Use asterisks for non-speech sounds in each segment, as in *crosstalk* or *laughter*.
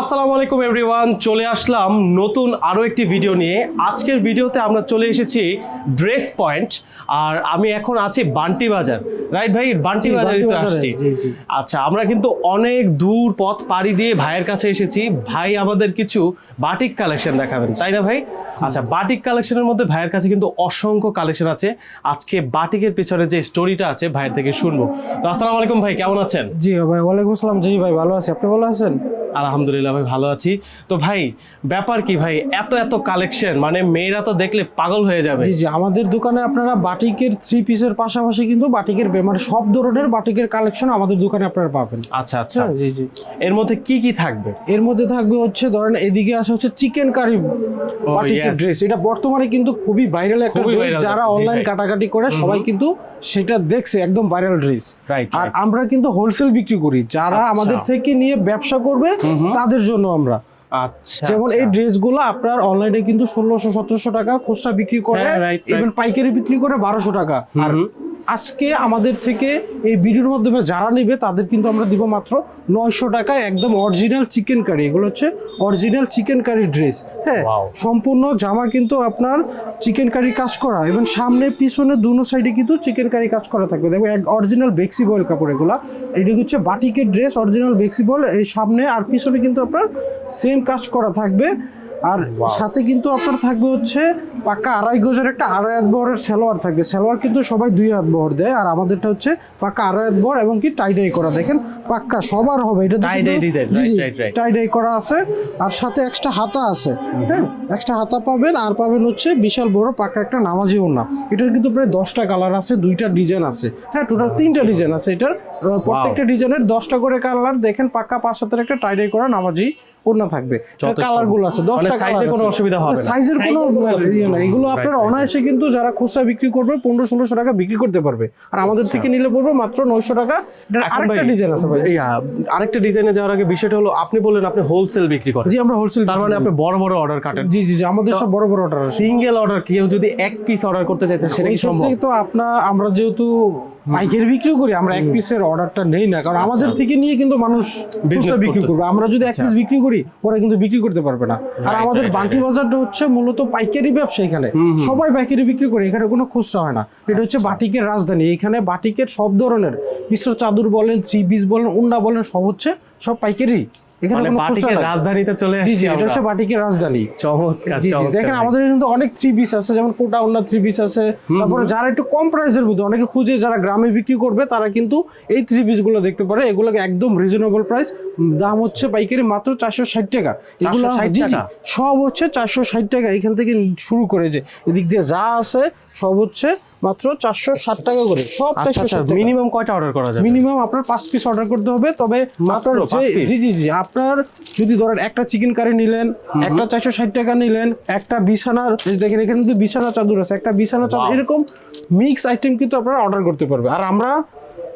আসসালামু আলাইকুম এভরিওয়ান চলে আসলাম নতুন আরও একটি ভিডিও নিয়ে। আজকের ভিডিওতে আমরা চলে এসেছি ড্রেস পয়েন্ট আর আমি এখন আছি বান্টি বাজার। রাইট ভাই? বান্টি বাজারে তো আসছি। জি, জি। আচ্ছা আমরা কিন্তু অনেক দূর পথ পাড়ি দিয়ে ভাইয়ের কাছে এসেছি। ভাই আমাদের কিছু বাটিক কালেকশন দেখাবেন তাই না ভাই? আচ্ছা বাটিক কালেকশনের মধ্যে ভাইয়ের কাছে কিন্তু অসংখ্য কালেকশন আছে। আজকে বাটিকের পিছনে যে স্টোরিটা আছে ভাইয়ের থেকে শুনব। তো আসসালামু আলাইকুম ভাই কেমন আছেন? জি ভাই ওয়ালাইকুম আসসালাম। জি ভাই ভালো আছি। আপনি ভালো আছেন? আলহামদুলিল্লাহ ভাই ভালো আছি। তো ভাই ব্যাপার কি ভাই? এত এত কালেকশন মানে মেয়েরা তো দেখলে পাগল হয়ে যাবে। জি জি আমাদের দোকানে আপনারা বাটিকের থ্রি পিসের পাশাপাশি কিন্তু বাটিকের মানে সব ধরনের বাটিকের কালেকশন আমাদের দোকানে আপনারা পাবেন। আচ্ছা আচ্ছা। হ্যাঁ, জি জি। এর মধ্যে কি কি থাকবে? এর মধ্যে থাকবে হচ্ছে ধরেন এদিকে আছে হচ্ছে চিকেন কারি বাটিকের ড্রেস এটা বর্তমানে কিন্তু খুবই ভাইরাল একটা ড্রেস যারা অনলাইন কাটাকাটি করে সবাই কিন্তু সেটা দেখছে একদম ভাইরাল ড্রেস আর আমরা কিন্তু হোলসেল বিক্রি করি। যারা আচ্ছা। আমাদের থেকে নিয়ে ব্যবসা করবে তাদের জন্য আমরা। আচ্ছা যেমন আচ্ছা। এই ড্রেসগুলো আপনার অনলাইনে কিন্তু ষোলোশো সতেরোশো টাকা খুচরা বিক্রি করে হ্যাঁ. ইভেন পাইকারি বিক্রি করে বারোশো টাকা। আর আজকে আমাদের থেকে এই ভিডিওর মাধ্যমে যারা নেবে তাদের কিন্তু আমরা দিব মাত্র নয়শো টাকায় একদম অরিজিনাল চিকেন কারি এগুলো হচ্ছে অরিজিনাল চিকেন কারি ড্রেস হ্যাঁ সম্পূর্ণ জামা কিন্তু আপনার চিকেন কারি কাজ করা। এবং সামনে পিছনে দুনো সাইডে কিন্তু চিকেন কারি কাজ করা থাকবে। দেখো এক অরিজিনাল বেক্সি বয়েল কাপড় এগুলা। এটা হচ্ছে বাটিকের ড্রেস অরিজিনাল বেক্সি বয়েল এই সামনে আর পিছনে কিন্তু আপনার সেম কাজ করা থাকবে। আর সাথে কিন্তু আপনার থাকবে হচ্ছে পাক্কা আড়াই গজের একটা আড়াই হাত বহরের সালোয়ার থাকবে। সালোয়ার কিন্তু সবাই দুই হাত বহর দেয় আর আমাদেরটা হচ্ছে পাক্কা আড়াই হাত বহর এবং কি টাইডাই করা। দেখেন পাক্কা সবার হবে এটা. টাইডাই করা আছে আর সাথে এক্সট্রা হাতা আছে হ্যাঁ? একটা হাতা পাবেন আর পাবেন হচ্ছে বিশাল বড় পাকা একটা নামাজি ওড়না। এটার কিন্তু প্রায় দশটা কালার আছে দুইটা ডিজাইন আছে হ্যাঁ? টোটাল তিনটা ডিজাইন আছে এটার। প্রত্যেকটা ডিজাইনের দশটা করে কালার। দেখেন পাক্কা পাঁচ হাতের একটা টাইডাই করা নামাজি ওড়না থাকবে। কালারগুলো আছে দশটা মানে size-এর কোনো অসুবিধা হবে সাইজের কোনো ইয়ে না এগুলো আপনার. অনায়াসে কিন্তু যারা খুচরা বিক্রি করবে পনেরো ষোলোশো টাকা বিক্রি করতে পারবে। আর আমাদের থেকে নিলে পড়বে মাত্র নয়শো টাকা। আরেকটা ডিজাইন আছে ভাই। আরেকটা ডিজাইনে যাওয়ার আগে বিষয়টা হলো আপনি বললেন আপনি হোলসেল বিক্রি করেন। জি আমরা হোলসেল তার মানে আপনি বড় বড় অর্ডার কাটেন। জি জি জি আমাদের সব বড় বড় অর্ডার সিঙ্গেল অর্ডার কেউ যদি এক পিস অর্ডার করতে চাইতেন সেটা কি সম্ভব? তো আপনার আমরা যেহেতু পাইকারি বিক্রি করি আমরা এক পিসের অর্ডারটা নেই না কারণ আমাদের থেকে নিয়ে কিন্তু মানুষ খুচরা বিক্রি করবে। আমরা যদি এক পিস বিক্রি করি ওরা কিন্তু বিক্রি করতে পারবে না। আর আমাদের বান্টি বাজারটা হচ্ছে মূলত পাইকারি ব্যবসা এখানে। সবাই পাইকারি বিক্রি করে এখানে কোনো খুচরা হয় না। এটা হচ্ছে আচ্ছা। বাটিকের রাজধানী। এখানে বাটিকের সব ধরনের মিশ্র চাদর বলেন থ্রি পিস বলেন উন্না বলেন সব হচ্ছে সব পাইকারি। এখানে কোনো খুচরা নাই। রাজধানীতে চলে জি এটা হচ্ছে বাটিকের রাজধানী। চমৎকার জি জি চমৎকার দেখেন আমাদের কিন্তু অনেক থ্রি পিস আছে যেমন কোটা অন্য থ্রি পিস আছে তারপরে যারা একটু কম প্রাইসের মধ্যে অনেকে খুঁজে যারা গ্রামে বিক্রি করবে তারা কিন্তু এই থ্রি দেখতে পারে। এগুলোকে একদম রিজনেবল প্রাইস দাম হচ্ছে পাইকারি মাত্র চারশো ষাট টাকা। এগুলো 460 জি, জি, টাকা? সব হচ্ছে চারশো ষাট টাকা। এখান থেকে শুরু করে যে এদিক দিয়ে যা আছে সব হচ্ছে মাত্র চারশো ষাট টাকা করে। সব আচ্ছা চারশো আচ্ছা মিনিমাম কয়টা অর্ডার করা যাবে? মিনিমাম আপনার পাঁচ পিস অর্ডার করতে হবে তবে মাত্র আপনার যে জি জি জি আপনার যদি ধরেন একটা চিকেন কারি নিলেন একটা চারশো ষাট টাকা নিলেন একটা বিছানার দেখেন এখানে কিন্তু বিছানা চাদর আছে একটা বিছানা চাদর এরকম মিক্স আইটেম কিন্তু আপনারা অর্ডার করতে পারবে আর আমরা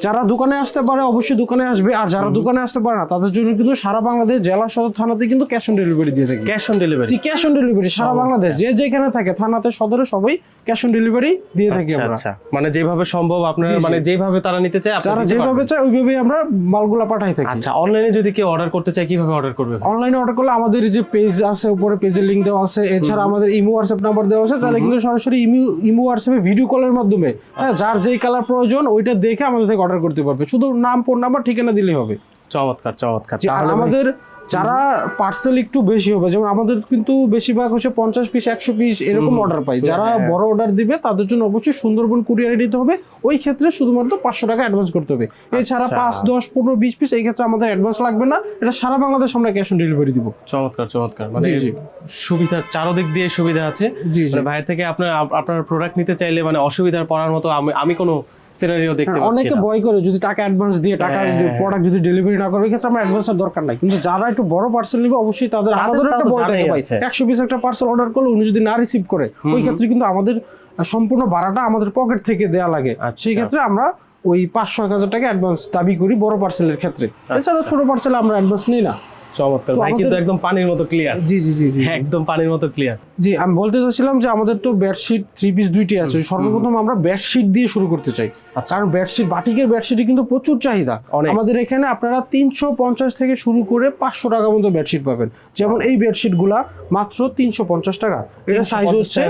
যারা দোকানে আসতে পারে অবশ্যই দোকানে আসবে আর যারা দোকানে আসতে পারে না তাদের জন্য কিন্তু সারা বাংলাদেশ জেলা সদর থানাতে কিন্তু ক্যাশ অন ডেলিভারি দিয়ে থাকে। Cash on delivery cash on delivery সারা বাংলাদেশ যে যেখানে থাকে থানাতে সদরে সবাই ক্যাশ অন ডেলিভারি দিয়ে থাকি আচ্ছা আমরা। আচ্ছা। মানে যেভাবে সম্ভব আপনারা। মানে যেভাবে তারা নিতে চায় আপনারা যেভাবে। চায় ওইভাবেই আমরা মালগুলা পাঠাই থাকি। আচ্ছা অনলাইনে যদি কেউ অর্ডার করতে চায় কীভাবে অর্ডার করবে? অনলাইনে অর্ডার করলে আমাদের যে পেজ আছে উপরে পেজের লিঙ্ক দেওয়া আছে এছাড়া আমাদের ইমো হোয়াটসঅ্যাপ নাম্বার দেওয়া আছে তাহলে কিন্তু সরাসরি ইমো ইমো হোয়াটসঅ্যাপে ভিডিও কলের মাধ্যমে হ্যাঁ যার যেই কালার প্রয়োজন ওইটা দেখে আমাদের থেকে অর্ডার করতে পারবে। শুধু নাম ফোন নাম্বার ঠিকানা দিলেই হবে। চমৎকার চমৎকার। আর তাহলে আমাদের যারা পার্সেল একটু বেশি হবে যেমন আমাদের কিন্তু বেশিরভাগ হচ্ছে পঞ্চাশ পিস একশো পিস এরকম অর্ডার পাই যারা হ্যাঁ। বড় অর্ডার দিবে তাদের জন্য অবশ্যই সুন্দরবন কুরিয়ারে দিতে হবে। ওই ক্ষেত্রে শুধুমাত্র পাঁচশো টাকা অ্যাডভান্স করতে হবে। এছাড়া আচ্ছা। পাঁচ দশ পনেরো বিশ পিস এই ক্ষেত্রে আমাদের অ্যাডভান্স লাগবে না। এটা সারা বাংলাদেশ আমরা ক্যাশ অন ডেলিভারি দিব। চমৎকার চমৎকার। মানে। সুবিধা চারদিক দিয়ে সুবিধা আছে। জি, জি। মানে বাইরে থেকে আপনার আপনার প্রোডাক্ট নিতে চাইলে মানে অসুবিধার পড়ার মতো আমি আমি কোনো সিনারিও দেখতে পাচ্ছি হ্যাঁ, অনেকে ভয় করে যদি টাকা অ্যাডভান্স দিয়ে টাকা হ্যাঁ। প্রোডাক্ট যদি ডেলিভারি না করে ক্ষেত্রে আমার অ্যাডভান্সের দরকার নাই। কিন্তু যারা একটু বড় পার্সেল নিবে অবশ্যই তাদের আমাদের একটা জানাই টাকা ভাই। আছে। একশো পিস একটা পার্সেল অর্ডার করলে উনি যদি না রিসিভ করে ওই ক্ষেত্রে কিন্তু আমাদের সম্পূর্ণ ভাড়াটা আমাদের পকেট থেকে দেওয়া লাগে। আচ্ছা। সেই ক্ষেত্রে আমরা ওই পাঁচশো এক হাজার টাকা অ্যাডভান্স দাবি করি বড় পার্সেলের ক্ষেত্রে। এছাড়া ছোট পার্সেল আমরা অ্যাডভান্স নিই না। চমৎকার। ভাই কিন্তু একদম পানির মতো ক্লিয়ার জি জি জি জি। একদম পানির মতো ক্লিয়ার জি আমি বলতে চাচ্ছিলাম যে আমাদের তো বেডশিট থ্রি পিস দুইটি আছে। সর্বপ্রথম আমরা বেডশিট দিয়ে শুরু করতে চাই। আচ্ছা। কারণ বেডশিট বাটিকের বেডশিটে কিন্তু প্রচুর চাহিদা। আমাদের এখানে আপনারা তিনশো পঞ্চাশ থেকে শুরু করে পাঁচশো টাকা মতো বেডশিট পাবেন। যেমন এই বেডশিটগুলা মাত্র তিনশো পঞ্চাশ টাকা। এটা সাইজ হচ্ছে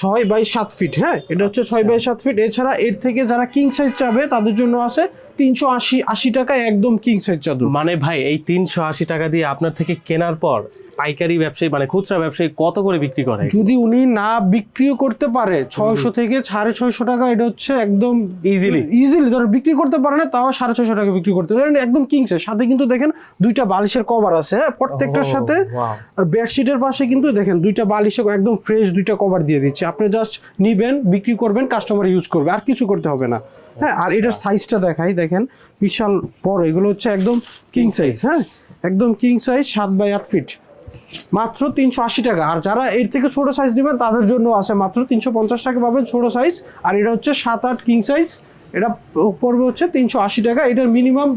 ছয় বাই সাত ফিট হ্যাঁ? এটা হচ্ছে ছয় বাই সাত ফিট এছাড়া এর থেকে যারা কিং সাইজ চাবে তাদের জন্য আছে তিনশো আশি আশি টাকা একদম কিংসের চাদর। মানে ভাই, এই তিনশো আশি টাকা দিয়ে আপনার থেকে কেনার পর পাইকারি ব্যবসায়ী মানে খুচরা ব্যবসায়ী কত করে বিক্রি করে? যদি উনি না বিক্রিও করতে পারে ছয়শো থেকে সাড়ে ছয়শো টাকা এটা হচ্ছে একদম ইজিলি ইজিলি ধর বিক্রি করতে পারে না তাও সাড়ে ছয়শো টাকা বিক্রি করতে পারে। একদম কিংসে সাথে কিন্তু দেখেন দুইটা বালিশের কভার আছে হ্যাঁ? প্রত্যেকটার সাথে. বেডশিটের পাশে কিন্তু দেখেন দুইটা বালিশে একদম ফ্রেশ দুইটা কভার দিয়ে দিচ্ছে। আপনি জাস্ট নিবেন বিক্রি করবেন কাস্টমার ইউজ করবে আর কিছু করতে হবে না। হ্যাঁ? আর এটার সাইজটা দেখাই দেখেন বিশাল বড় এগুলো হচ্ছে একদম কিং সাইজ হ্যাঁ? একদম কিং সাইজ সাত বাই আট ফিট মাত্র তিনশো আশি টাকা। আর যারা এর থেকে ছোট সাইজ নেবেন, তাদের জন্য আছে মাত্র তিনশো পঞ্চাশ টাকা পাবেন ছোট সাইজ আর এটা হচ্ছে সাত আট কিং সাইজ এটা পড়বে হচ্ছে তিনশো আশি টাকা। এটার মিনিমাম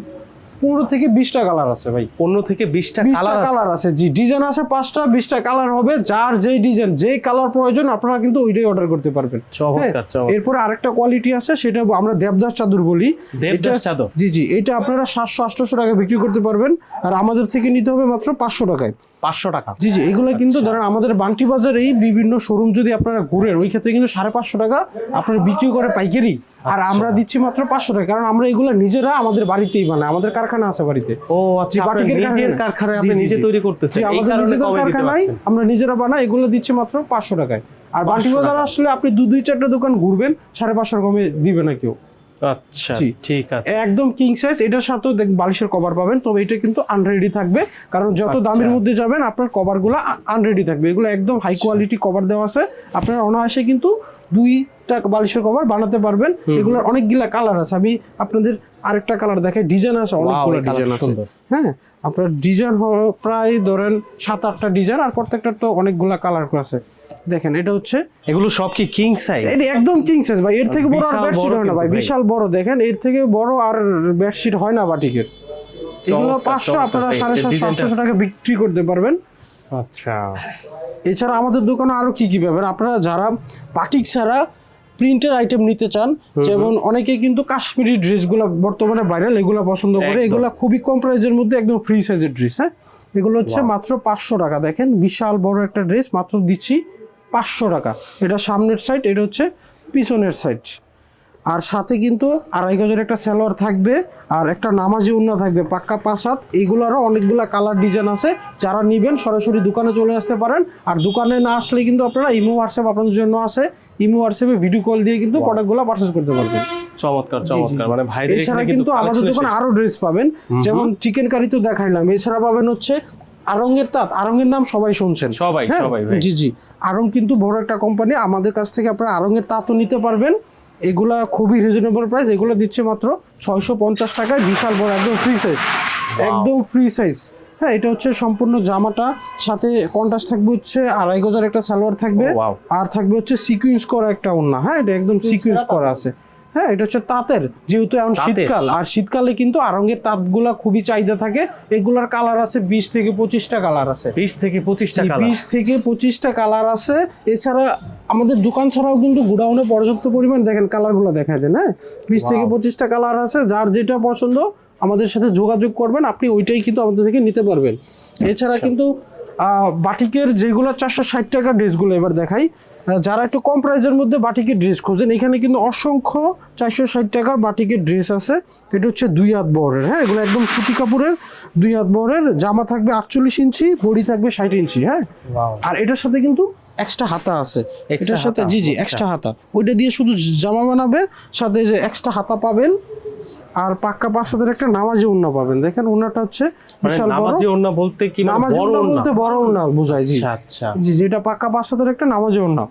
পনেরো থেকে বিশটা কালার আছে ভাই। পনেরো থেকে বিশটা কালার কালার আছে। জি ডিজাইন আছে পাঁচটা বিশটা কালার হবে। যার যেই ডিজাইন যেই কালার প্রয়োজন আপনারা কিন্তু ওইটাই অর্ডার করতে পারবেন। হ্যাঁ, এরপরে আরেকটা কোয়ালিটি আছে সেটা আমরা দেবদাস চাদর বলি। দেবদাস চাদর? জি জি এটা আপনারা সাতশো আটশোশো টাকা বিক্রি করতে পারবেন। আর আমাদের থেকে নিতে হবে মাত্র পাঁচশো টাকায়। পাঁচশো টাকা। জি জি এগুলো কিন্তু আচ্ছা। ধরেন আমাদের বান্টি বাজারেই বিভিন্ন শোরুম যদি আপনারা ঘুরেন ওই ক্ষেত্রে কিন্তু সাড়ে পাঁচশো টাকা আপনারা বিক্রি করে পাইকারি। আর আচ্ছা। আমরা দিচ্ছি মাত্র পাঁচশো টাকা কারণ আমরা এগুলো নিজেরা আমাদের বাড়িতেই বানাই আমাদের কারখানা আছে বাড়িতে। ও আচ্ছা নিজের কারখানায় আপনি নিজে তৈরি করতেছেন এই আমাদের নিজেদের কারখানায় আমরা নিজেরা বানাই এগুলো দিচ্ছি মাত্র পাঁচশো টাকায়। আর বাটি বাজার আসলে আপনি দু দুই চারটা দোকান ঘুরবেন সাড়ে পাঁচশো কমে দিবে না কেউ। আচ্ছা ঠিক আছে। একদম কিং সাইজ এটার সাথেও দেখ বালিশের কভার পাবেন তবে এটা কিন্তু আনরেডি থাকবে। কারণ যত আচ্ছা। দামের মধ্যে যাবেন আপনার কভারগুলো আনরেডি থাকবে। এগুলো একদম হাই কোয়ালিটি কভার দেওয়া আছে। আপনার অনায়াসে কিন্তু দুইটা বালিশের কভার বানাতে পারবেন। এগুলোর অনেকগুলা কালার আছে। আমি আপনাদের আরেকটা কালার দেখাই ডিজাইন আছে অনেকগুলো ডিজাইন আছে। হ্যাঁ আপনার ডিজাইন প্রায় ধরেন সাত আটটা ডিজাইন আর প্রত্যেকটা তো অনেকগুলা কালার আছে। দেখেন এটা হচ্ছে এগুলো সব কি কিং সাইজ এটা একদম কিং সাইজ ভাই এর থেকে বড় আর বেডশিট হয় না ভাই বিশাল বড় দেখেন এর থেকে বড় আর বেডশিট হয় না বাটিকের। এগুলো পাঁচশো আপনারা। সাড়ে সাতশো টাকা বিক্রি করতে পারবেন। আচ্ছা। এছাড়া আমাদের দোকানে আরও কি কি পাবেন? আপনারা যারা বাটিক ছাড়া প্রিন্টের আইটেম নিতে চান যেমন অনেকে কিন্তু কাশ্মীরি ড্রেসগুলো বর্তমানে ভাইরাল এগুলো পছন্দ করে। এগুলো খুবই কম প্রাইজের মধ্যে একদম ফ্রি সাইজের ড্রেস হ্যাঁ? এগুলো হচ্ছে মাত্র পাঁচশো টাকা। দেখেন বিশাল বড় একটা ড্রেস মাত্র দিচ্ছি পাঁচশো টাকা। এটা সামনের সাইড এটা হচ্ছে পিছনের সাইড আর সাথে কিন্তু আড়াই গজের একটা সালোয়ার থাকবে আর একটা নামাজি উন্না থাকবে পাক্কা পাসাত এইগুলোরও অনেকগুলা কালার ডিজাইন আছে। যারা নিবেন সরাসরি দোকানে চলে আসতে পারেন। আর দোকানে না আসলে কিন্তু আপনারা ইমো হোয়াটসঅ্যাপ আপনাদের জন্য আছে। ইমো হোয়াটসঅ্যাপে ভিডিও কল দিয়ে কিন্তু প্রোডাক্টগুলো পারচেজ করতে পারবেন। চমৎকার চমৎকার। মানে ভাইদের এছাড়া কিন্তু আমাদের দোকানে আরও ড্রেস পাবেন। যেমন চিকেন কারি তো দেখাইলাম। এছাড়া পাবেন হচ্ছে আরঙ্গের তাঁত। আরঙ্গের নাম সবাই শুনছেন। সবাই, হ্যাঁ? সবাই। জি জি। আরং কিন্তু বড় একটা কোম্পানি আমাদের কাছ থেকে আপনারা আরঙ্গের তাঁতও নিতে পারবেন। এগুলা খুবই রিজনেবল প্রাইস এগুলো দিচ্ছে মাত্র ছয়শো পঞ্চাশ টাকায় বিশাল বড় একদম ফ্রি সাইজ একদম ফ্রি সাইজ হ্যাঁ এটা হচ্ছে সম্পূর্ণ জামাটা সাথে কন্ট্রাস্ট থাকবে হচ্ছে আড়াই গজার একটা সালোয়ার থাকবে Oh, আর থাকবে হচ্ছে সিকুয়েন্স করা একটা ওন্না হ্যাঁ এটা একদম সিকুয়েন্স করা আছে। হ্যাঁ এটা হচ্ছে তাঁতের যেহেতু এখন শীতকাল আর শীতকালে কিন্তু আরঙ্গের তাঁতগুলা খুবই চাহিদা থাকে। এগুলার কালার আছে বিশ থেকে পঁচিশটা কালার আছে। বিশ থেকে পঁচিশটা বিশ থেকে পঁচিশটা কালার আছে। এছাড়া আমাদের দোকান ছাড়াও কিন্তু গুডাউনে পর্যাপ্ত পরিমাণ দেখেন কালারগুলো দেখা দেন হ্যাঁ? বিশ থেকে পঁচিশটা কালার আছে যার যেটা পছন্দ আমাদের সাথে যোগাযোগ করবেন আপনি ওইটাই কিন্তু আমাদের থেকে নিতে পারবেন। এছাড়া কিন্তু আহ, বাটিকের যেগুলো চারশো ষাট টাকা ড্রেসগুলো এবার দেখাই যারা একটু কম প্রাইজের মধ্যে বাটিকের ড্রেস খোঁজেন এখানে কিন্তু অসংখ্য চারশো ষাট টাকার বাটিকের ড্রেস আছে। এটা হচ্ছে দুই হাত বহরের হ্যাঁ এগুলো একদম সুতি কাপড়ের দুই হাত বহরের জামা থাকবে আটচল্লিশ ইঞ্চি বডি থাকবে ষাট ইঞ্চি হ্যাঁ। আর এটার সাথে কিন্তু এক্সট্রা হাতা আছে। এটার সাথে জি জি আচ্ছা। এক্সট্রা হাতা। ওইটা দিয়ে শুধু জামা বানাবে সাথে যে এক্সট্রা হাতা পাবেন আর পাক্কা হাতের একটা নামাজি উন্না পাবেন। দেখেন উন্নাটা হচ্ছে মানে বিশাল বড়। নামাজি ওন্না বলতে কি মানে নামাজি উন্না বলতে বড় উন্না বোঝায় জি। আচ্ছা আচ্ছা। জি যেটা পাক্কা হাতের একটা নামাজি উন্না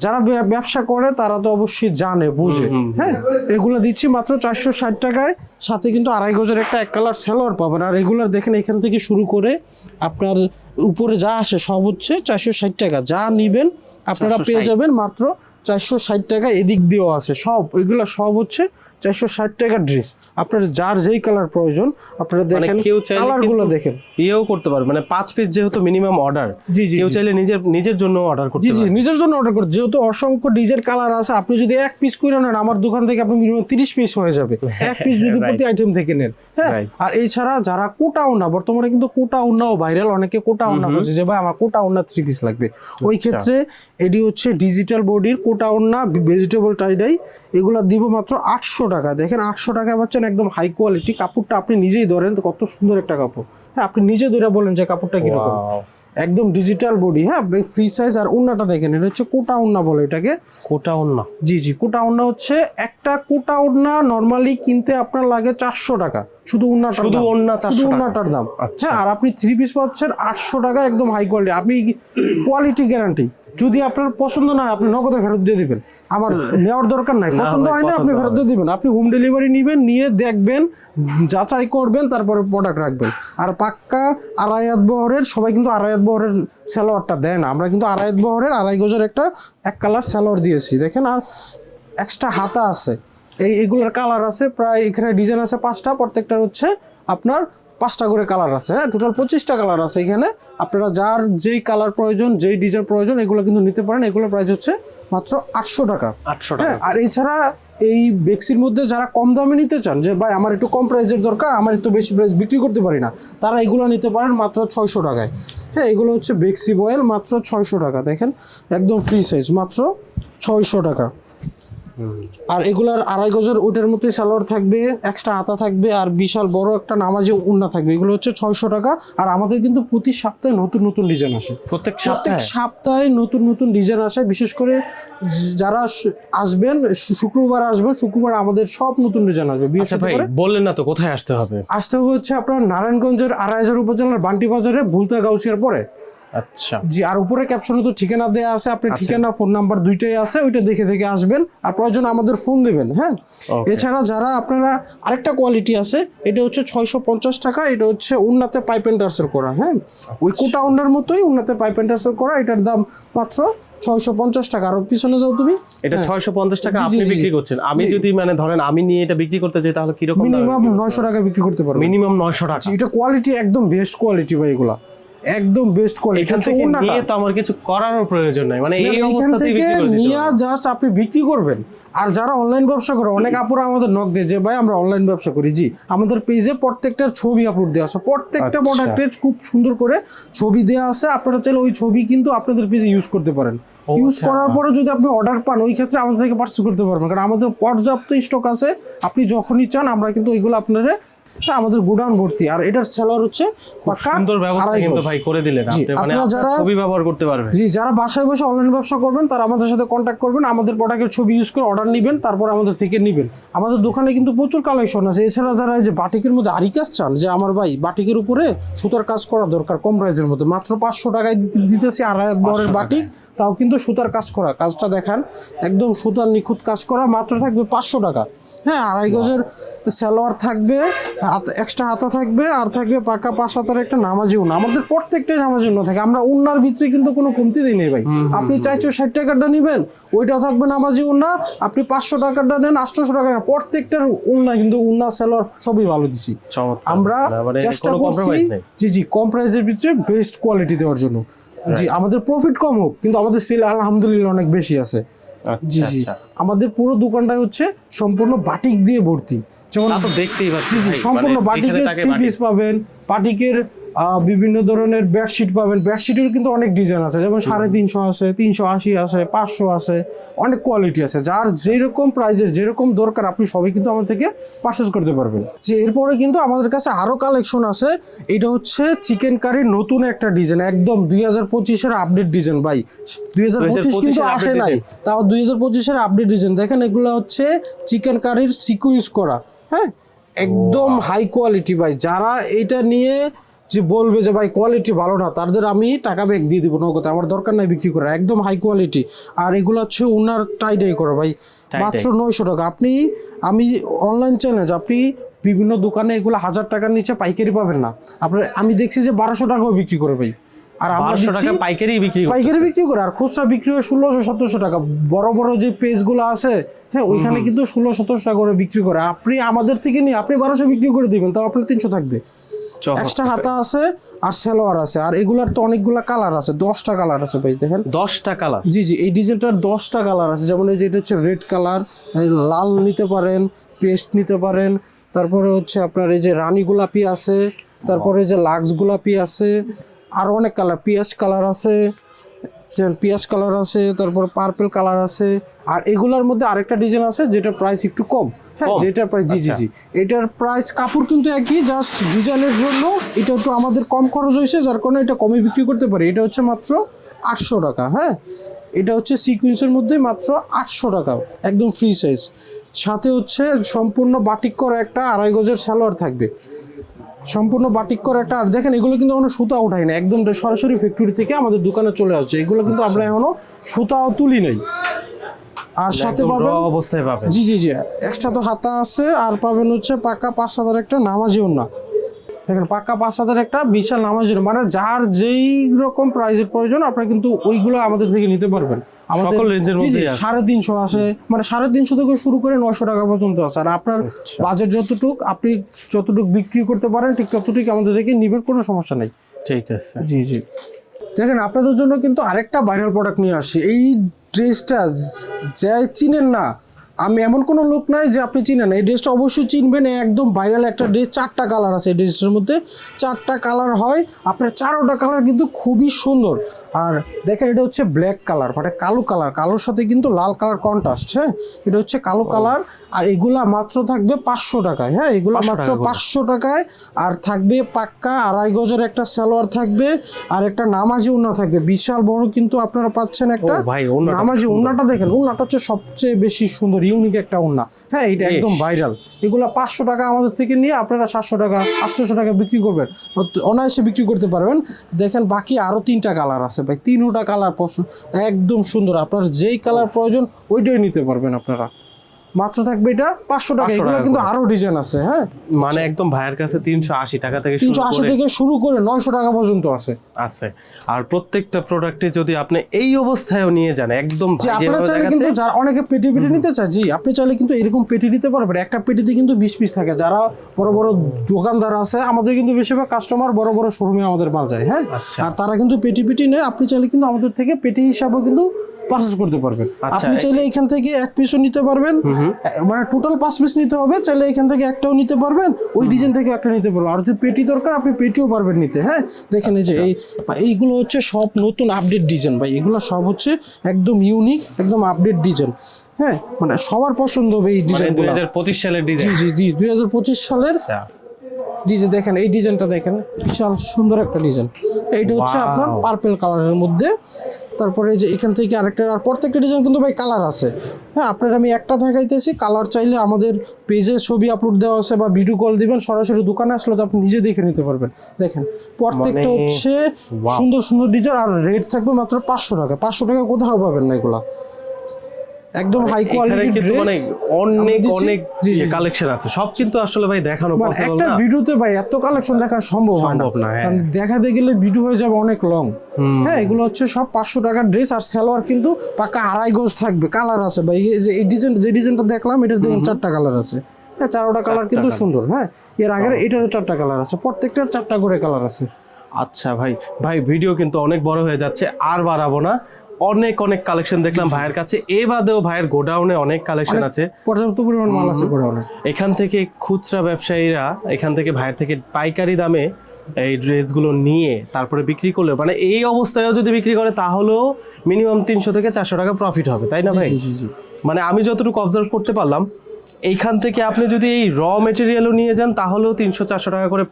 যারা ব্যবসা করে তারা তো অবশ্যই জানে বুঝে। হ্যাঁ? এগুলো দিচ্ছি মাত্র চারশো ষাট টাকায়। সাথে কিন্তু আড়াই গজের একটা এক কালার সালোয়ার পাবেন। আর এগুলার দেখেন এখান থেকে শুরু করে আপনার উপরে যা আসে সব হচ্ছে চারশো ষাট টাকা। যা নিবেন আপনারা পেয়ে যাবেন মাত্র চারশো ষাট টাকা। এদিক দিয়েও আছে সব। এগুলো সব হচ্ছে চারশো ষাট টাকার ড্রেস আপনার যার যেই কালার প্রয়োজন আপনারা মানে দেখেন কেউ চাইলে কালারগুলো দেখেন। ইয়েও করতে পারবে। মানে পাঁচ পিস যেহেতু মিনিমাম অর্ডার জি জি কেউ চাইলে নিজের নিজের জন্য অর্ডার করতে জি জি নিজের জন্য অর্ডার করে যেহেতু অসংখ্য ডিজাইন কালার আছে আপনি যদি এক পিস করে নেন আমার দোকান থেকে আপনি মিনিমাম তিরিশ পিস হয়ে যাবে। এক পিস যদি. প্রতি আইটেম থেকে নেন হ্যাঁ? আর এছাড়া যারা কোটা উন্না বর্তমানে কিন্তু কোটা উন্নাও ভাইরাল অনেকে কোটা উন্না বলছে যে ভাই আমার কোটা উন্না থ্রি পিস লাগবে। ওই আচ্ছা। ক্ষেত্রে এটি হচ্ছে ডিজিটাল বডির কোটা উন্না ভেজিটেবল টাইডাই এগুলো দিব মাত্র আটশো টাকা। দেখেন আটশো টাকা পাচ্ছেন একদম হাই কোয়ালিটি কাপড়টা আপনি নিজেই ধরেন তো কত সুন্দর একটা কাপড়। হ্যাঁ আপনি নিজে ধরে বলেন যে কাপড়টা কীরকম। একদম ডিজিটাল বডি হ্যাঁ ফ্রি সাইজ আর উন্নাটা দেখেন এটা হচ্ছে কোটা উন্না বলে এটাকে। কোটা অন্য জি জি কোটা উন্না হচ্ছে একটা কোটা উন্না নর্মালি কিনতে আপনার লাগে চারশো টাকা। শুধু উন্নাটার শুধু 400 শুধু। উন্নাটার দাম। আচ্ছা। হ্যাঁ আর আপনি থ্রি পিস পাচ্ছেন আটশো টাকা একদম হাই কোয়ালিটি আপনি কোয়ালিটি গ্যারান্টি যদি আপনার পছন্দ না আপনি নগদে ফেরত দিয়ে দিবেন। আমার নেওয়ার দরকার নাই। পছন্দ হয় না আপনি ফেরত দিয়ে দিবেন। আপনি হোম ডেলিভারি নিবেন নিয়ে দেখবেন যাচাই করবেন তারপরে প্রোডাক্ট রাখবেন। আর পাক্কা আড়াইয়াত বহরের সবাই কিন্তু আড়াইয়াত বহরের স্যালোয়ারটা দেয় না। আমরা কিন্তু আড়াইয়াত বহরের আড়াই গজের একটা এক কালার স্যালোয়ার দিয়েছি। দেখেন আর এক্সট্রা হাতা আছে। এই এগুলোর কালার আছে প্রায় এখানে ডিজাইন আছে পাঁচটা প্রত্যেকটার হচ্ছে আপনার পাঁচটা করে কালার আছে হ্যাঁ? টোটাল পঁচিশটা কালার আছে এখানে। আপনারা যার যেই কালার প্রয়োজন যেই ডিজাইন প্রয়োজন এগুলো কিন্তু নিতে পারেন। এগুলোর প্রাইস হচ্ছে মাত্র আটশো টাকা। আটশো হ্যাঁ টাকা আর এছাড়া এই বেক্সির মধ্যে যারা কম দামে নিতে চান যে ভাই আমার একটু কম প্রাইসের দরকার আমার একটু বেশি প্রাইস বিক্রি করতে পারি না তারা এগুলো নিতে পারেন মাত্র ছয়শো টাকায়। হ্যাঁ এগুলো হচ্ছে বেক্সি বয়েল মাত্র ছয়শো টাকা। দেখেন একদম ফ্রি সাইজ মাত্র ছয়শো টাকা। আর এগুলার আড়াই গজের ওইটার মতোই সালোয়ার থাকবে এক্সট্রা হাতা থাকবে আর বিশাল বড় একটা নামাজে উন্না থাকবে। এগুলো হচ্ছে ছয়শো টাকা আর আমাদের কিন্তু প্রতি সপ্তাহে নতুন নতুন ডিজাইন আসে। প্রত্যেক প্রত্যেক সপ্তাহে? নতুন নতুন ডিজাইন আসে বিশেষ করে যারা আসবেন শুক্রবার আসবেন শুক্রবার আমাদের সব নতুন ডিজাইন আসবে। আচ্ছা বললেন না তো কোথায় আসতে হবে? আসতে হবে হচ্ছে আপনার নারায়ণগঞ্জের আড়াই হাজার উপজেলার বান্টি বাজারে ভুলতা গাউসিয়ার পরে। আচ্ছা। জি আর উপরে ক্যাপশনে তো ঠিকানা দেওয়া আছে আপনি ঠিকানা ফোন নাম্বার দুইটাই আছে ওইটা দেখে দেখে আসবেন। আর প্রয়োজন আমাদের ফোন দেবেন হ্যাঁ? এছাড়া যারা আপনারা আরেকটা কোয়ালিটি আছে এটা হচ্ছে ছয়শো পঞ্চাশ টাকা এটা হচ্ছে উন্নাতে পাইপ এন্টার্সের করা হ্যাঁ? ওই কোটা উন্নার মতোই উন্নাতে পাইপ এন্টার্সের করা এটার দাম মাত্র ছয়শো পঞ্চাশ টাকা। আর পিছনে যাও তুমি। এটা ছয়শো পঞ্চাশ টাকা হ্যাঁ। আপনি বিক্রি করছেন। আমি যদি মানে ধরেন আমি নিয়ে এটা বিক্রি করতে চাই তাহলে কীরকম মিনিমাম নয়শো টাকা বিক্রি করতে পারবেন মিনিমাম নয়শো টাকা। এটা কোয়ালিটি একদম বেস্ট কোয়ালিটি ভাই এগুলা। একদম বেস্ট কোয়ালিটি থেকে নিয়ে তো আমার কিছু করারও প্রয়োজন নাই। মানে এই অবস্থাতেই থেকে নিয়ে জাস্ট আপনি বিক্রি করবেন। আর যারা অনলাইন ব্যবসা করে অনেক আপুরা আমাদের নক দিয়ে যে ভাই আমরা অনলাইন ব্যবসা করি। জি আমাদের পেজে প্রত্যেকটার ছবি আপলোড দেওয়া আছে। প্রত্যেকটা আচ্ছা। প্রোডাক্টের খুব সুন্দর করে ছবি দেওয়া আছে। আপনারা চাইলে ওই ছবি কিন্তু আপনাদের পেজে ইউজ করতে পারেন। ইউজ আচ্ছা। করার পরে যদি আপনি অর্ডার পান ওই ক্ষেত্রে আমাদের থেকে পার্সেল করতে পারবেন। কারণ আমাদের পর্যাপ্ত স্টক আছে। আপনি যখনই চান আমরা কিন্তু ওইগুলো আপনারা হ্যাঁ, আমাদের গোডাউন ভর্তি। আর এটার সেলার হচ্ছে পাক্কা সুন্দর ব্যবস্থা কিন্তু ভাই করে দিলেন। আপনি মানে যারা- ছবি ব্যবহার করতে পারবেন। জি যারা বাসায় বসে অনলাইন ব্যবসা করবেন তারা আমাদের সাথে কন্ট্যাক্ট করবেন আমাদের প্রোডাক্টের ছবি ইউজ করে অর্ডার নেবেন তারপর আমাদের থেকে নেবেন। আমাদের দোকানে কিন্তু প্রচুর কালেকশন আছে। এছাড়া যারা এই যে বাটিকের মধ্যে আরি কাজ চান যে আমার ভাই বাটিকের উপরে সুতার কাজ করা দরকার কম প্রাইজের মধ্যে মাত্র পাঁচশো টাকায় দিতে- দিতেছি আড়াই হাত বহরের বাটিক তাও কিন্তু সুতার কাজ করা। কাজটা দেখান একদম সুতার নিখুঁত কাজ করা মাত্র থাকবে পাঁচশো টাকা। হ্যাঁ আড়াই গজের সালোয়ার থাকবে এক্সট্রা হাতা থাকবে আর থাকবে পাকা পাঁচ হাতার একটা নামাজি উন্না আমাদের প্রত্যেকটাই নামাজি উন্না থাকে। আমরা উন্নার ভিতরে কিন্তু কোনো কমতি দিই নেই ভাই। আপনি চাইছো ষাট টাকাটা নেবেন ওইটাও থাকবে নামাজি উন্না। আপনি পাঁচশো টাকাটা নেন আটশোশো টাকা নেন। প্রত্যেকটার উন্না কিন্তু উন্না সালোয়ার সবই ভালো দিছি। আমরা মানে চেষ্টা করছি জি জি কম প্রাইসের ভিতরে বেস্ট কোয়ালিটি দেওয়ার জন্য। জি আমাদের প্রফিট কম হোক কিন্তু আমাদের সেল আলহামদুলিল্লাহ অনেক বেশি আছে। জি আচ্ছা জি আচ্ছা। আমাদের পুরো দোকানটাই হচ্ছে সম্পূর্ণ বাটিক দিয়ে ভর্তি। যেমন দেখতেই পাচ্ছি জি জি সম্পূর্ণ মানে বাটিকের থ্রি পিস পাবেন বাটিকের বিভিন্ন ধরনের বেডশিট পাবেন। বেডশিটের কিন্তু অনেক ডিজাইন আছে। যেমন সাড়ে তিনশো আছে তিনশো আশি আছে পাঁচশো আছে অনেক কোয়ালিটি আছে। যার যেরকম প্রাইজের যেরকম দরকার আপনি সবই কিন্তু আমাদের থেকে পারচেস করতে পারবেন। যে এরপরে কিন্তু আমাদের কাছে আরও কালেকশন আছে। এটা হচ্ছে চিকেন কারির নতুন একটা ডিজাইন একদম দুই হাজার পঁচিশের আপডেট ডিজাইন ভাই। দুই হাজার পঁচিশ কিন্তু আসে নাই। তাও দুই হাজার পঁচিশের আপডেট ডিজাইন দেখেন এগুলো হচ্ছে চিকেন কারির সিকুয়েন্স করা। হ্যাঁ? একদম হাই কোয়ালিটি ভাই। যারা এটা নিয়ে যে বলবে যে ভাই কোয়ালিটি ভালো না তাদের আমি টাকা ব্যাগ দিয়ে দিব নগদ আমার দরকার নাই বিক্রি করা একদম হাই কোয়ালিটি আর এগুলো হচ্ছে ওনার টাইডাই করা ভাই মাত্র নয়শো টাকা। আপনি আমি অনলাইন চ্যালেঞ্জ আপনি বিভিন্ন দোকানে এগুলো হাজার টাকার নিচে পাইকারি পাবেন না। আপনার আমি দেখছি যে বারোশো টাকাও বিক্রি করে ভাই। আর আমরা টাকা পাইকারি বিক্রি পাইকারি বিক্রি করে আর খুচরা বিক্রি হয় ষোলোশো সতেরোশো টাকা। বড় বড় যে পেজগুলো আছে হ্যাঁ ওইখানে কিন্তু ষোলো সতেরোশো টাকা করে বিক্রি করে। আপনি আমাদের থেকে নিয়ে আপনি বারোশো বিক্রি করে দিবেন তাও আপনার তিনশো থাকবে। এক্সট্রা হাতা আছে আর সেলোয়ার আছে। আর এগুলার তো অনেকগুলা কালার আছে। দশটা কালার আছে ভাই দেখেন। দশটা কালার? জি জি এই ডিজাইনটার দশটা কালার আছে। যেমন এই যে এটা হচ্ছে রেড কালার লাল নিতে পারেন পেস্ট নিতে পারেন। তারপরে হচ্ছে আপনার এই যে রানী গোলাপি আছে তারপরে যে লাক্স গোলাপি আছে আরও অনেক কালার। পিঁয়াজ কালার আছে যেমন পিঁয়াজ কালার আছে তারপর পার্পল কালার আছে। আর এগুলার মধ্যে আরেকটা ডিজাইন আছে যেটা প্রাইস একটু কম। হ্যাঁ? যেটার প্রাইস জি জি আচ্ছা। জি। এটার প্রাইস কাপড় কিন্তু একই জাস্ট ডিজাইনের জন্য। এটা একটু আমাদের কম খরচ হয়েছে যার কারণে এটা কমে বিক্রি করতে পারি। এটা হচ্ছে মাত্র আটশো টাকা হ্যাঁ? এটা হচ্ছে সিকুয়েন্সের মধ্যে মাত্র আটশো টাকা একদম ফ্রি সাইজ সাথে হচ্ছে সম্পূর্ণ বাটিক করা একটা আড়াই গজের সালোয়ার থাকবে। সম্পূর্ণ বাটিক করা একটা আর দেখেন এগুলো কিন্তু এখনও সুতা উঠাই না একদম সরাসরি ফ্যাক্টরি থেকে আমাদের দোকানে চলে আসছে। এগুলো কিন্তু আমরা এখনও সুতাও তুলি নাই। আর সাথে পাবেন অবস্থায় পাবেন। জি জি জি। এক্সট্রা তো হাতা আছে আর পাবেন হচ্ছে পাকা পাঁচ হাজার একটা নামাজি না। দেখেন পাক্কা পাঁচ হাজার একটা বিশাল ওড়না। মানে যার যেই রকম প্রাইজের প্রয়োজন আপনারা কিন্তু ওইগুলো আমাদের থেকে নিতে পারবেন। সকল রেঞ্জের আছে। সাড়ে তিনশো আসে। মানে সাড়ে তিনশো থেকে শুরু করে নশো টাকা পর্যন্ত আছে। আর আপনার আচ্ছা। বাজেট যতটুক আপনি যতটুক বিক্রি করতে পারেন ঠিক ততটুকু আমাদের থেকে নিবেন কোনো সমস্যা নেই। ঠিক আছে। জি জি। দেখেন আপনাদের জন্য কিন্তু আরেকটা ভাইরাল প্রোডাক্ট নিয়ে আসি এই ড্রেসটা যাই চিনেন না, আমি এমন কোনো লোক নাই যে আপনি চিনেন না। এই ড্রেসটা অবশ্যই চিনবেন একদম ভাইরাল একটা ড্রেস, চারটা কালার আছে এই ড্রেসের মধ্যে। চারটা কালার হয়, আপনার চারোটা কালার কিন্তু খুবই সুন্দর। আর দেখেন এটা হচ্ছে ব্ল্যাক কালার মানে কালো কালার কালোর সাথে কিন্তু লাল কালার কন্ট্রাস্ট হ্যাঁ? এটা হচ্ছে কালো কালার আর এগুলা মাত্র থাকবে পাঁচশো টাকায় হ্যাঁ? এগুলা মাত্র পাঁচশো টাকায় আর থাকবে পাক্কা আড়াই গজের একটা সালোয়ার থাকবে আর একটা নামাজি উন্না থাকবে। বিশাল বড় কিন্তু আপনারা পাচ্ছেন একটা নামাজি উন্নাটা দেখেন উন্নাটা হচ্ছে সবচেয়ে বেশি সুন্দর ইউনিক একটা উন্না হ্যাঁ এটা একদম ভাইরাল এগুলো পাঁচশো টাকা আমাদের থেকে নিয়ে আপনারা সাতশো টাকা আটশোশো টাকা বিক্রি করবেন। অনায়াসে বিক্রি করতে পারবেন। দেখেন বাকি আরও তিনটা কালার আছে ভাই তিনোটা কালার পছন্দ একদম সুন্দর। আপনার যেই কালার প্রয়োজন ওইটাই নিতে পারবেন আপনারা। মাত্র থাকবে এটা পাঁচশো টাকা। 500 এগুলো কিন্তু। আরও ডিজাইন আছে হ্যাঁ? মানে একদম ভাইয়ের কাছে তিনশো আশি টাকা থেকে তিনশো আশি থেকে শুরু করে নয়শো টাকা পর্যন্ত আছে। আছে। আর প্রত্যেকটা প্রোডাক্টে যদি আপনি এই অবস্থায়ও নিয়ে যান একদম আপনারা চাইলে কিন্তু যারা অনেকে পেটি পেটি নিতে চায় জি আপনি চাইলে কিন্তু এরকম পেটি নিতে পারবেন। একটা পেটিতে কিন্তু বিশ পিস থাকে। যারা বড় বড় দোকানদার আছে আমাদের কিন্তু বেশিরভাগ কাস্টমার বড় বড় শোরুমে আমাদের মাল যায় হ্যাঁ? আচ্ছা। আর তারা কিন্তু পেটি পেটি নেয়। আপনি চাইলে কিন্তু আমাদের থেকে পেটি হিসাবেও কিন্তু পারচেস করতে পারবেন। আচ্ছা, আপনি চাইলে এখান থেকে এক পিসও নিতে পারবেন। মানে টোটাল পাঁচ পিস নিতে হবে চাইলে এখান থেকে একটাও নিতে পারবেন ওই ডিজাইন থেকে একটা নিতে পারবেন। আর যদি পেটি দরকার আপনি পেটিও পারবেন নিতে হ্যাঁ? দেখেন এই যে এই এইগুলো হচ্ছে সব নতুন আপডেট ডিজাইন ভাই। এগুলো সব হচ্ছে একদম ইউনিক একদম আপডেট ডিজাইন হ্যাঁ? মানে সবার পছন্দ হবে এই ডিজাইন ডিজাইনগুলো হাজার পঁচিশ সালের জি ডিজাইন জি জি দুই হাজার পঁচিশ সালের জি জি দেখেন এই ডিজাইনটা দেখেন। বিশাল সুন্দর একটা ডিজাইন। এইটা হচ্ছে আপনার পার্পেল কালারের মধ্যে। তারপরে যে এখান থেকে আরেকটা আর প্রত্যেকটা ডিজাইন কিন্তু ভাই কালার আছে। হ্যাঁ আপনার আমি একটা দেখাইতেছি কালার চাইলে আমাদের পেজে ছবি আপলোড দেওয়া আছে বা ভিডিও কল দিবেন সরাসরি দোকানে আসলে তো আপনি নিজে দেখে নিতে পারবেন। দেখেন প্রত্যেকটা মানে- হচ্ছে সুন্দর সুন্দর ডিজাইন আর রেট থাকবে মাত্র পাঁচশো টাকা। পাঁচশো টাকা কোথাও পাবেন না এগুলা। একদম হাই কোয়ালিটি কিন্তু মানে অনেক অনেক জি কালেকশন আছে। সব কিন্তু আসলে ভাই দেখানো মানে পসিবল একটা ভিডিওতে ভাই এত কালেকশন দেখা সম্ভব হয় না। না, হ্যাঁ। দেখাতে গেলে ভিডিও হয়ে যাবে অনেক লং হ্যাঁ এগুলো হচ্ছে সব পাঁচশো টাকার ড্রেস আর সালোয়ার কিন্তু পাকা আড়াই গজ থাকবে। কালার আছে ভাই। এই যে এই ডিজাইন যে ডিজাইনটা দেখলাম এটার দেখেন চারটা কালার আছে। হ্যাঁ চারোটা কালার কিন্তু সুন্দর হ্যাঁ। এর আগের এটারও চারটা কালার আছে। প্রত্যেকটার চারটা করে কালার আছে। আচ্ছা ভাই ভাই ভিডিও কিন্তু অনেক বড় হয়ে যাচ্ছে। আর বাড়াবো না। অনেক অনেক কালেকশন দেখলাম ভাইয়ের কাছে। এ বাদেও ভাইয়ের গোডাউনে অনেক কালেকশন আছে। পর্যাপ্ত পরিমাণ মাল আছে অনেক এখান থেকে খুচরা ব্যবসায়ীরা এখান থেকে ভাইয়ের থেকে পাইকারি দামে এই ড্রেসগুলো নিয়ে তারপরে বিক্রি করলে মানে এই অবস্থায়ও যদি বিক্রি করে তাহলেও মিনিমাম তিনশো থেকে চারশো টাকা প্রফিট হবে তাই না ভাই? মানে আমি যতটুকু অবজার্ভ করতে পারলাম এইখান থেকে আপনি যদি এই র মেটেরিয়ালও নিয়ে যান তাহলেও তিনশো চারশো টাকা করে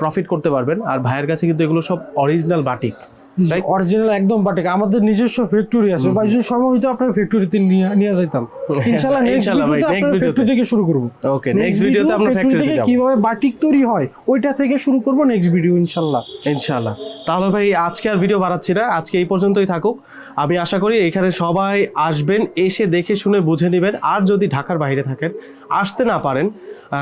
প্রফিট করতে পারবেন। আর ভাইয়ের কাছে কিন্তু এগুলো সব অরিজিনাল বাটিক? অরিজিনাল একদম বাটিক। আমাদের নিজস্ব ফ্যাক্টরি আছে। বা যদি সময় হইতো আপনার ফ্যাক্টরিতে নিয়ে যাইতাম। *laughs* ইনশাআল্লাহ নেক্সট ভিডিওতে আপনার ফ্যাক্টরি থেকে শুরু করব। Okay, next video তে আমরা তে থেকে কীভাবে বাটিক তৈরি হয় ওইটা থেকে শুরু করব নেক্সট ভিডিও ইনশাআল্লাহ। ইনশাল্লাহ তাহলে ভাই আজকে আর ভিডিও বাড়াচ্ছি না। আজকে এই পর্যন্তই থাকুক। আমি আশা করি এখানে সবাই আসবেন এসে দেখে শুনে বুঝে নেবেন। আর যদি ঢাকার বাইরে থাকেন আসতে না পারেন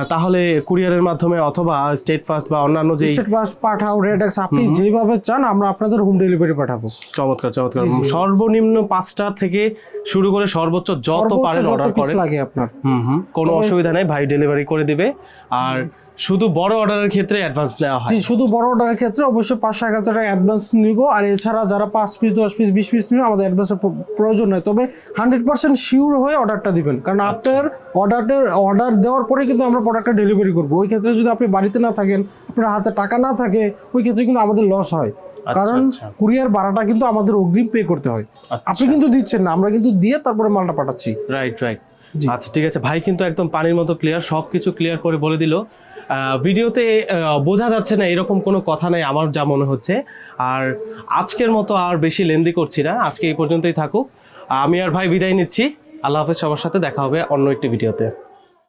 তাহলে কুরিয়ারের মাধ্যমে অথবা স্টেট ফাস্ট বা অন্যান্য যে স্টেট ফাস্ট পাঠাও রেডেক্স আপনি যেভাবে চান আমরা আপনাদের হোম ডেলিভারি পাঠাবো। চমৎকার চমৎকার। সর্বনিম্ন পাঁচটা থেকে শুরু করে সর্বোচ্চ যত পারেন অর্ডার করেন। লাগে আপনার। হুম হুম। কোনো অসুবিধা নেই ভাই ডেলিভারি করে দিবে। আর শুধু বড় অর্ডারের ক্ষেত্রে অ্যাডভান্স নেওয়া হয়। শুধু বড় অর্ডারের ক্ষেত্রে অবশ্যই পাঁচশো এক হাজার টাকা অ্যাডভান্স নিব। আর এছাড়া যারা পাঁচ পিস দশ পিস বিশ পিস নিবে আমাদের অ্যাডভান্সের প্রয়োজন নয়। তবে হান্ড্রেড পার্সেন্ট শিওর হয়ে অর্ডারটা দিবেন। কারণ আপনার অর্ডারটার অর্ডার দেওয়ার পরে কিন্তু আমরা প্রোডাক্টটা ডেলিভারি করব। ওই ক্ষেত্রে যদি আপনি বাড়িতে না থাকেন আপনার হাতে টাকা না থাকে ওই ক্ষেত্রে কিন্তু আমাদের লস হয়। কারণ আচ্ছা। কুরিয়ার ভাড়াটা কিন্তু আমাদের অগ্রিম পে করতে হয়। আপনি কিন্তু দিচ্ছেন না আমরা কিন্তু দিয়ে তারপরে মালটা পাঠাচ্ছি। রাইট রাইট আচ্ছা ঠিক আছে। ভাই কিন্তু একদম পানির মতো ক্লিয়ার সব কিছু ক্লিয়ার করে বলে দিল। ভিডিওতে বোঝা যাচ্ছে না এরকম কোনো কথা নাই আমার যা মনে হচ্ছে। আর আজকের মতো আর বেশি লেন্দি করছি না। আজকে এই পর্যন্তই থাকুক। আমি আর ভাই বিদায় নিচ্ছি। আল্লাহ হাফেজ, সবার সাথে দেখা হবে অন্য একটি ভিডিওতে।